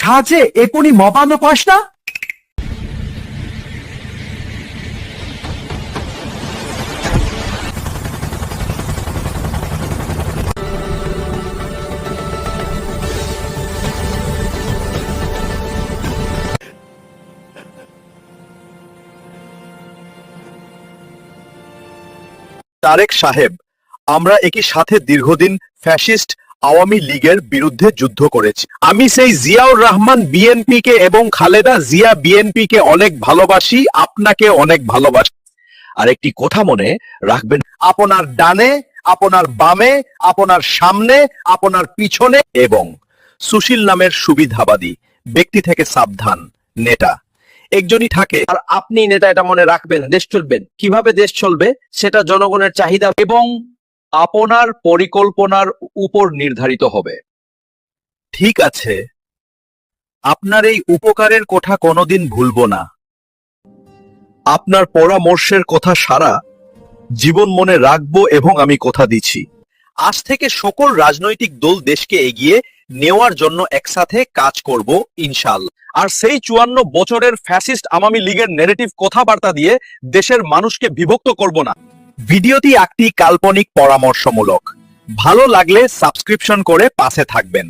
জাহাজে এখনই মবানো পাস না? তারেক সাহেব আমরা একই সাথে দীর্ঘদিন ফ্যাসিস্ট আওয়ামী লীগের বিরুদ্ধে যুদ্ধ করেছি। আমি সেই জিয়াউর রহমান বিএনপি কে এবং খালেদা জিয়া বিএনপি কে অনেক ভালোবাসি, আপনাকে অনেক ভালোবাসি। আর একটি কথা মনে রাখবেন, আপনার ডানে, আপনার বামে, আপনার সামনে, আপনার পিছনে এবং সুশীল নামের সুবিধাবাদী ব্যক্তি থেকে সাবধান নেতা। একজনই থাকে। আর আপনি নেতা এটা মনে রাখবেন, দেশ চলবেন কীভাবে দেশ চলবে, সেটা জনগণের চাহিদা এবং আপনার পরিকল্পনার উপর নির্ধারিত হবে। ঠিক আছে। আপনার এই উপকারের কথা কোনোদিন ভুলবো না। আপনার পরামর্শের কথা সারা জীবন মনে রাখব এবং আমি কথা দিচ্ছি। আজ থেকে সকল রাজনৈতিক দল দেশকে এগিয়ে নেওয়ার জন্য একসাথে কাজ করব ইনশাল আর সেই চুয়ান্ন বছরের ফ্যাসিস্ট আওয়ামী লীগের নেগেটিভ কথাবার্তা দিয়ে দেশের মানুষকে বিভক্ত করব না। ভিডিওটি একটি কাল্পনিক পরামর্শমূলক। ভালো লাগলে সাবস্ক্রিপশন করে পাশে থাকবেন।